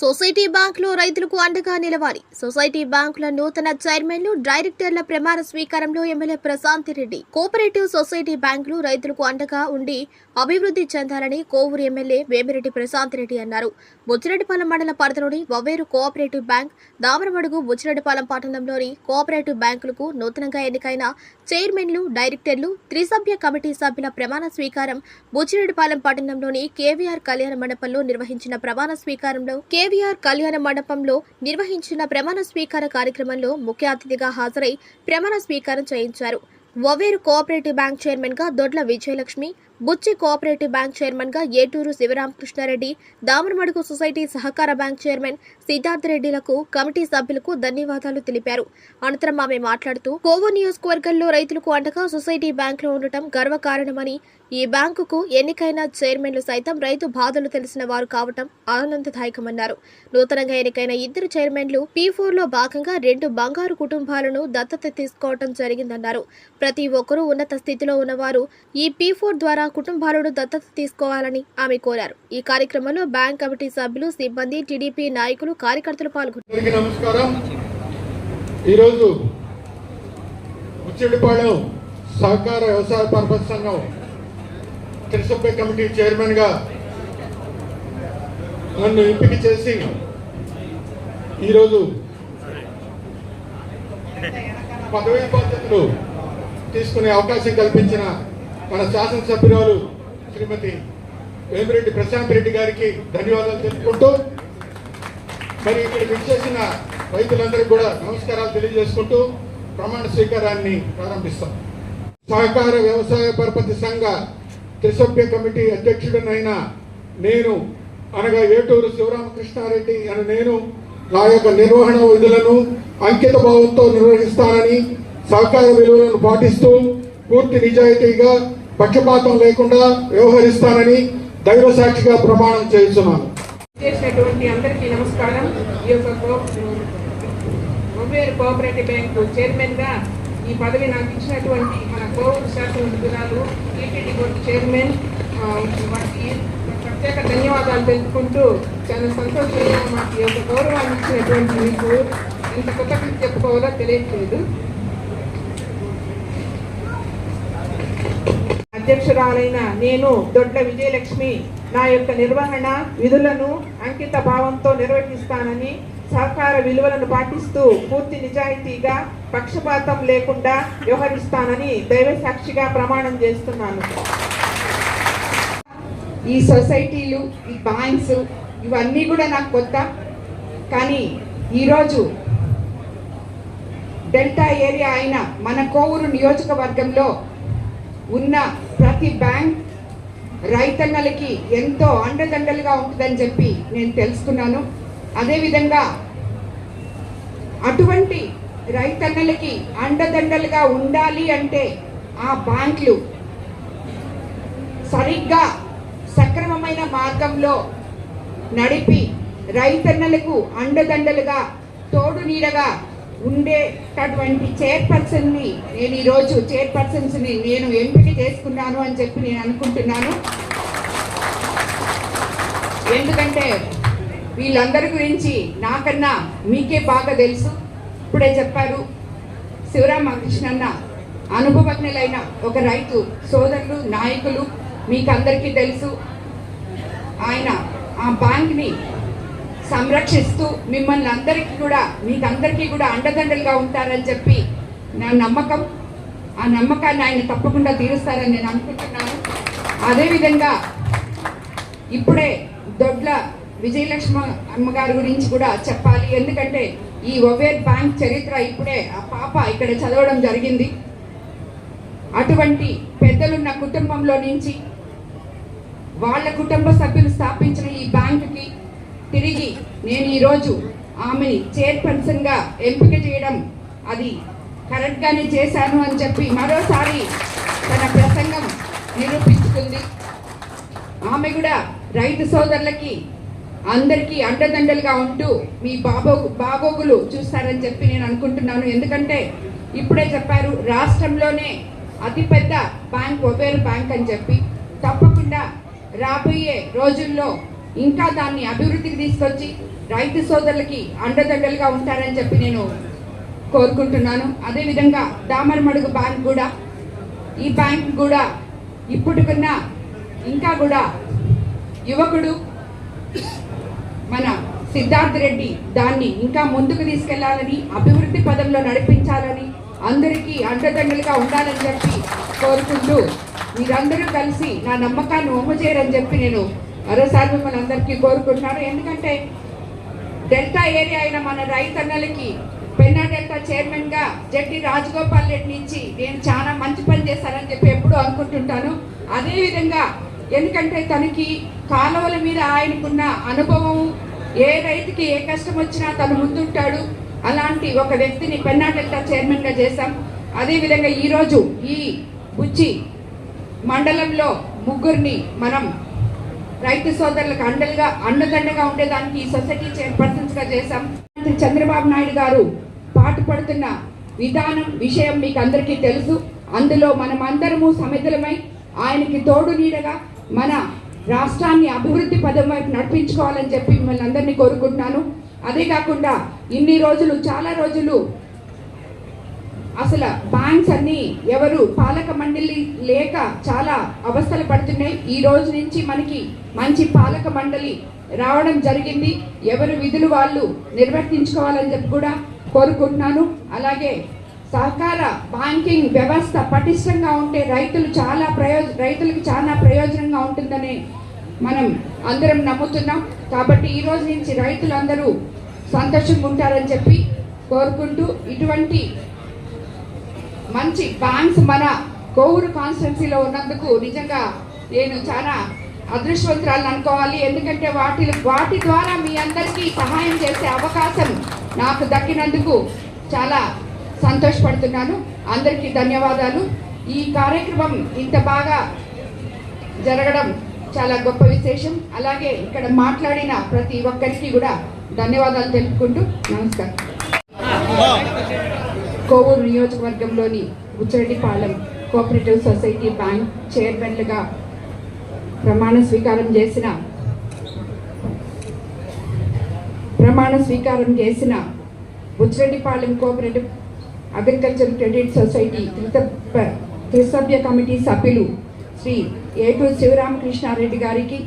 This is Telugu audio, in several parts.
సొసైటీ బ్యాంకులో రైతులకు అండగా నిలవాలి. సొసైటీ బ్యాంకుల నూతన చైర్మన్లు డైరెక్టర్ల ప్రమాణ స్వీకారంలో MLA Prashanth Reddy cooperative society బ్యాంకులు రైతులకు అండగా ఉండి అభివృద్ధి చెందాలని కోవూరు ఎమ్మెల్యే వేమిరెడ్డి ప్రశాంత్ రెడ్డి అన్నారు. బుచ్చిరెడ్డిపాలెం మండల పరిధిలోని వవ్వేరు కోఆపరేటివ్ బ్యాంక్ దామరమడుగు బుచ్చిరెడ్డిపాలెం పట్టణంలోని కోఆపరేటివ్ బ్యాంకులకు నూతనంగా ఎన్నికైన చైర్మన్లు డైరెక్టర్లు త్రిసభ్య కమిటీ సభ్యుల ప్రమాణ స్వీకారం బుచ్చిరెడ్డిపాలెం పట్టణంలోని కేవీఆర్ కళ్యాణ మండపంలో నిర్వహించిన ప్రమాణ స్వీకారంలో కేవీఆర్ కళ్యాణ మండపంలో నిర్వహించిన ప్రమాణ స్వీకార కార్యక్రమంలో ముఖ్య అతిథిగా హాజరై ప్రమాణ స్వీకారం చేయించారు. వవేరు కోఆపరేటివ్ బ్యాంక్ చైర్మన్గా దొడ్ల విజయలక్ష్మి బుచ్చి కోఆపరేటివ్ బ్యాంక్ చైర్మన్గా ఏటూరు శివరామకృష్ణారెడ్డి దామరమడుగు సొసైటీ సహకార బ్యాంక్ చైర్మన్ సిద్ధార్థ రెడ్డిలకు కమిటీ సభ్యులకు ధన్యవాదాలు తెలిపారు. అనంతరం ఆమె మాట్లాడుతూ కోవో నియోజకవర్గంలో రైతులకు అండగా సొసైటీ బ్యాంకులో ఉండటం గర్వకారణమని ఈ బ్యాంకుకు ఎన్నికైన చైర్మన్లు సైతం రైతు బాధలు తెలిసిన వారు కావటం ఆనందదాయకమన్నారు. నూతనంగా ఎన్నికైన ఇద్దరు చైర్మన్లు పీ లో భాగంగా రెండు బంగారు కుటుంబాలను దత్తత తీసుకోవటం జరిగిందన్నారు. ప్రతి ఒక్కరూ ఉన్నత స్థితిలో ఉన్నవారు ఈ పీ ఫోర్ ద్వారా కుటుంబాలను దత్తత తీసుకోవాలని ఆమె కోరారు. ఈ కార్యక్రమంలో బ్యాంక్ కమిటీ సభ్యులు సిబ్బంది టీడీపీ నాయకులు కార్యకర్తలు పాల్గొన్నారు. నమస్కారం. ఈరోజు ముచ్చిడిపాళెం సహకార వ్యవసాయ పర్పస్ సంఘం త్రిసభ్య కమిటీ చైర్మన్గా నన్ను ఎంపిక చేసి ఈరోజు పదవీ బాధ్యతలు తీసుకునే అవకాశం కల్పించిన మన శాసనసభ్యురాలు శ్రీమతి వేమిరెడ్డి ప్రశాంత్ రెడ్డి గారికి ధన్యవాదాలు తెలుపుకుంటూ మరి ఇక్కడ విచ్చేసిన రైతులందరికీ కూడా నమస్కారాలు తెలియజేసుకుంటూ ప్రమాణ స్వీకారాన్ని ప్రారంభిస్తాం. సహకార వ్యవసాయ పరపతి సంఘ త్రిసభ్య కమిటీ అధ్యక్షుడినైన నేను అనగా ఏటూరు శివరామకృష్ణారెడ్డి అని నేను నా యొక్క నిర్వహణ విధులను అంకిత భావంతో నిర్వహిస్తానని సహకార విలువలను పాటిస్తూ పూర్తి నిజాయితీగా పక్షపాతం లేకుండా వ్యవహరిస్తానని దైవ సాక్షిగా ప్రమాణం చేస్తున్నాను. చేసినటువంటి అందరికీ నమస్కారం. ఈ యొక్క కో- కోఆపరేటివ్ బ్యాంకు చైర్మన్గా ఈ పదవి నాకు ఇచ్చినటువంటి మన కోవిడ్ శాసనసభ్యురాలు టీటీడీ బోర్డు చైర్మన్ వారికి ప్రత్యేక ధన్యవాదాలు తెలుపుకుంటూ చాలా సంతోషంగా మాకు ఈ యొక్క గౌరవాన్ని ఇచ్చినటువంటి మీకు ఎంత కృతజ్ఞత చెప్పుకోవాలో తెలియట్లేదు. అధ్యక్షురాలైన నేను దొడ్ల విజయలక్ష్మి. నా యొక్క నిర్వహణ విధులను అంకిత భావంతో నిర్వహిస్తానని సహకార విలువలను పాటిస్తూ పూర్తి నిజాయితీగా పక్షపాతం లేకుండా వ్యవహరిస్తానని దైవ సాక్షిగా ప్రమాణం చేస్తున్నాను. ఈ సొసైటీలు ఈ బ్యాంక్స్ ఇవన్నీ కూడా నాకు కొత్త. కానీ ఈరోజు డెల్టా ఏరియా అయిన మన కోవూరు నియోజకవర్గంలో ఉన్న ప్రతి బ్యాంక్ రైతన్నలకి ఎంతో అండదండలుగా ఉంటుందని చెప్పి నేను తెలుసుకున్నాను. అదేవిధంగా అటువంటి రైతన్నలకి అండదండలుగా ఉండాలి అంటే ఆ బ్యాంకులు సరిగ్గా సక్రమమైన మార్గంలో నడిపి రైతన్నలకు అండదండలుగా తోడు నీడగా ఉండేటటువంటి చైర్పర్సన్ని నేను ఈరోజు చైర్పర్సన్స్ని నేను ఎంపిక చేసుకున్నాను అని చెప్పి నేను అనుకుంటున్నాను. ఎందుకంటే వీళ్ళందరి గురించి నాకన్నా మీకే బాగా తెలుసు. ఇప్పుడే చెప్పారు శివరామకృష్ణన్న అనుభవజ్ఞులైన ఒక రైతు సోదరులు నాయకులు మీకు అందరికీ తెలుసు. ఆయన ఆ బ్యాంక్ని సంరక్షిస్తూ మిమ్మల్ని అందరికీ కూడా మీకు అందరికీ కూడా అండదండలుగా ఉంటారని చెప్పి నా నమ్మకం. ఆ నమ్మకాన్ని ఆయన తప్పకుండా తీరుస్తారని నేను అనుకుంటున్నాను. అదేవిధంగా ఇప్పుడే దొడ్ల విజయలక్ష్మ అమ్మగారి గురించి కూడా చెప్పాలి. ఎందుకంటే ఈ ఒవేర్ బ్యాంక్ చరిత్ర ఇప్పుడే ఆ పాప ఇక్కడ చదవడం జరిగింది. అటువంటి పెద్దలున్న కుటుంబంలో నుంచి వాళ్ళ కుటుంబ సభ్యులు స్థాపించిన ఈ బ్యాంకుకి తిరిగి నేను ఈరోజు ఆమెని చైర్పర్సన్గా ఎంపిక చేయడం అది కరెక్ట్గానే చేశాను అని చెప్పి మరోసారి తన ప్రసంగం నిరూపించుకుంది. ఆమె కూడా రైతు సోదరులకి అందరికీ అండదండలుగా ఉంటూ మీ బాబో బాగోగులు చూస్తారని చెప్పి నేను అనుకుంటున్నాను. ఎందుకంటే ఇప్పుడే చెప్పారు రాష్ట్రంలోనే అతిపెద్ద బ్యాంక్ ఒబేరు బ్యాంక్ అని చెప్పి. తప్పకుండా రాబోయే రోజుల్లో ఇంకా దాన్ని అభివృద్ధికి తీసుకొచ్చి రైతు సోదరులకి అండదండలుగా ఉంటారని చెప్పి నేను కోరుకుంటున్నాను. అదేవిధంగా దామరమడుగు బ్యాంక్ కూడా ఈ బ్యాంక్ కూడా ఇప్పటికున్న ఇంకా కూడా యువకుడు మన సిద్ధార్థ్ రెడ్డి దాన్ని ఇంకా ముందుకు తీసుకెళ్ళాలని అభివృద్ధి పదంలో నడిపించాలని అందరికీ అండదండలుగా ఉండాలని చెప్పి కోరుకుంటూ మీరందరూ కలిసి నా నమ్మకాన్ని ఒమ్ము చేయరని చెప్పి నేను మరోసారి మిమ్మల్ని అందరికీ కోరుకుంటున్నాను. ఎందుకంటే డెల్టా ఏరియా అయిన మన రైతన్నలకి పెన్నా డెల్టా చైర్మన్గా జడ్డి రాజగోపాల్ రెడ్డి నుంచి నేను చాలా మంచి పని చేశానని చెప్పి ఎప్పుడూ అనుకుంటుంటాను. అదేవిధంగా ఎందుకంటే తనకి కాలువల మీద ఆయనకున్న అనుభవం ఏ రైతుకి ఏ కష్టం వచ్చినా తను ముందుంటాడు. అలాంటి ఒక వ్యక్తిని పెన్నా డెల్టా చైర్మన్గా చేశాం. అదేవిధంగా ఈరోజు ఈ ఈ బుచ్చి మండలంలో ముగ్గురిని మనం రైతు సోదరులకు అండలుగా అండదండగా ఉండేదానికి ఈ సొసైటీ చైర్పర్సన్స్గా చేశాం. మంత్రి చంద్రబాబు నాయుడు గారు పాటుపడుతున్న విధానం విషయం మీకు అందరికీ తెలుసు. అందులో మనమందరము సమిధులమై ఆయనకి తోడు నీడగా మన రాష్ట్రాన్ని అభివృద్ధి పదం వైపు నడిపించుకోవాలని చెప్పి మిమ్మల్ని అందరినీ కోరుకుంటున్నాను. అదే కాకుండా ఇన్ని రోజులు చాలా రోజులు అసలు బ్యాంక్స్ అన్ని ఎవరు పాలక మండలి లేక చాలా అవస్థలు పడుతున్నాయి. ఈ రోజు నుంచి మనకి మంచి పాలక మండలి రావడం జరిగింది. ఎవరు విధులు వాళ్ళు నిర్వర్తించుకోవాలని చెప్పి కూడా కోరుకుంటున్నాను. అలాగే సహకార బ్యాంకింగ్ వ్యవస్థ పటిష్టంగా ఉంటే రైతులు చాలా ప్రయోజ రైతులకు చాలా ప్రయోజనంగా ఉంటుందని మనం అందరం నమ్ముతున్నాం. కాబట్టి ఈ రోజు నుంచి రైతులందరూ సంతోషంగా ఉంటారని చెప్పి కోరుకుంటూ ఇటువంటి మంచి బ్యాంక్స్ మన కోవూరు కాన్స్టిట్యున్సీలో ఉన్నందుకు నిజంగా నేను చాలా అదృష్టవంతురాలను అనుకోవాలి. ఎందుకంటే వాటి వాటి ద్వారా మీ అందరికీ సహాయం చేసే అవకాశం నాకు దక్కినందుకు చాలా సంతోషపడుతున్నాను. అందరికీ ధన్యవాదాలు. ఈ కార్యక్రమం ఇంత బాగా జరగడం చాలా గొప్ప విశేషం. అలాగే ఇక్కడ మాట్లాడిన ప్రతి ఒక్కరికి కూడా ధన్యవాదాలు తెలుపుకుంటూ నమస్కారం. కోవూరు నియోజకవర్గంలోని బుచ్చరెడ్డిపాలెం కోఆపరేటివ్ సొసైటీ బ్యాంక్ చైర్మన్లుగా ప్రమాణ స్వీకారం చేసిన ప్రమాణ స్వీకారం చేసిన Buchireddypalem cooperative agriculture credit society త్రిసభ్య త్రిసభ్య కమిటీ సభ్యులు శ్రీ ఏటూరు శివరామకృష్ణారెడ్డి గారికి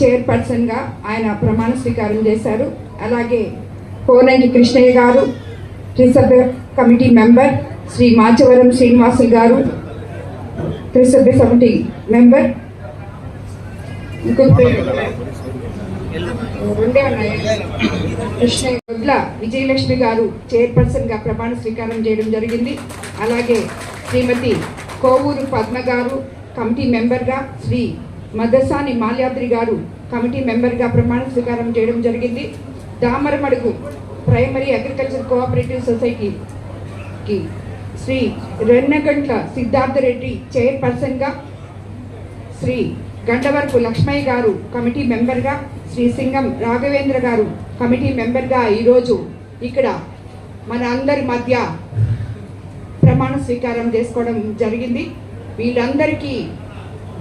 చైర్పర్సన్గా ఆయన ప్రమాణ స్వీకారం చేశారు. అలాగే కోనంగి కృష్ణయ్య గారు త్రిసభ్య కమిటీ మెంబర్ శ్రీ మాచవరం శ్రీనివాసులు గారు. త్రిసభ్య కమిటీ మెంబర్. రెండే ఉన్నాయి. కృష్ణయ్య విజయలక్ష్మి గారు చైర్పర్సన్గా ప్రమాణ స్వీకారం చేయడం జరిగింది. అలాగే శ్రీమతి కోవూరు పద్మ గారు కమిటీ మెంబర్గా శ్రీ మదసాని మాల్యాద్రి గారు కమిటీ మెంబర్గా ప్రమాణ స్వీకారం చేయడం జరిగింది. దామరమడుగు ప్రైమరీ అగ్రికల్చర్ కోఆపరేటివ్ సొసైటీకి శ్రీ రెన్నగంట్ల సిద్ధార్థ రెడ్డి చైర్పర్సన్గా శ్రీ గండవరపు లక్ష్మయ్య గారు కమిటీ మెంబర్గా శ్రీ సింగం రాఘవేంద్ర గారు కమిటీ మెంబర్గా ఈరోజు ఇక్కడ మన అందరి మధ్య ప్రమాణ స్వీకారం చేసుకోవడం జరిగింది. వీళ్ళందరికీ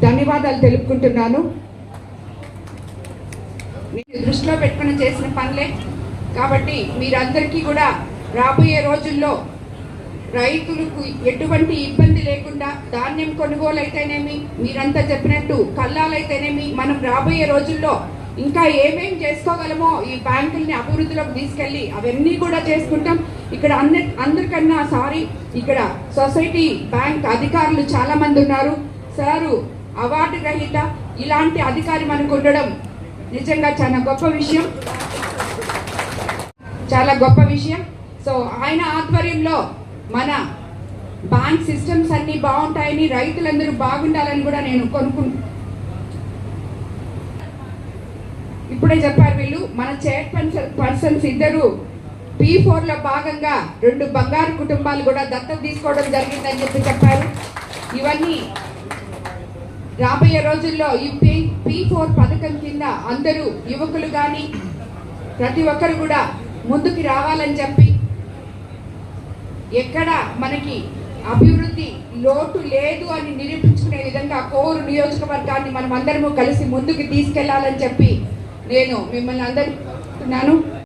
ధన్యవాదాలు తెలుపుకుంటున్నాను. దృష్టిలో పెట్టుకుని చేసిన పనులే. కాబట్టి మీరందరికీ కూడా రాబోయే రోజుల్లో రైతులకు ఎటువంటి ఇబ్బంది లేకుండా ధాన్యం కొనుగోలు అయితేనేమి మీరంతా చెప్పినట్టు కల్లాలైతేనేమి మనం రాబోయే రోజుల్లో ఇంకా ఏమేం చేసుకోగలమో ఈ బ్యాంకుల్ని అభివృద్ధిలోకి తీసుకెళ్ళి అవన్నీ కూడా చేసుకుంటాం. ఇక్కడ అందరి అందరికన్నా సారీ ఇక్కడ సొసైటీ బ్యాంక్ అధికారులు చాలామంది ఉన్నారు. సారు అవార్డు రహిత ఇలాంటి అధికారి మనకు ఉండడం నిజంగా చాలా గొప్ప విషయం. చాలా గొప్ప విషయం. సో ఆయన ఆధ్వర్యంలో మన బ్యాంక్ సిస్టమ్స్ అన్ని బాగుంటాయని రైతులందరూ బాగుండాలని కూడా నేను కొనుక్కుంటున్నాను ఇప్పుడే చెప్పారు వీళ్ళు మన చైర్పర్సన్ పర్సన్స్ ఇద్దరు పీ ఫోర్లో భాగంగా రెండు బంగారు కుటుంబాలు కూడా దత్తత తీసుకోవడం జరిగిందని చెప్పి చెప్పారు. ఇవన్నీ రాబోయే రోజుల్లో ఈ పీ పీ ఫోర్ పథకం కింద అందరూ యువకులు కానీ ప్రతి ఒక్కరు కూడా ముందుకు రావాలని చెప్పి ఎక్కడ మనకి అభివృద్ధి లోటు లేదు అని నిరూపించుకునే విధంగా కోరు నియోజకవర్గాన్ని మనం అందరము కలిసి ముందుకు తీసుకెళ్ళాలని చెప్పి నేను మిమ్మల్ని అందరినీ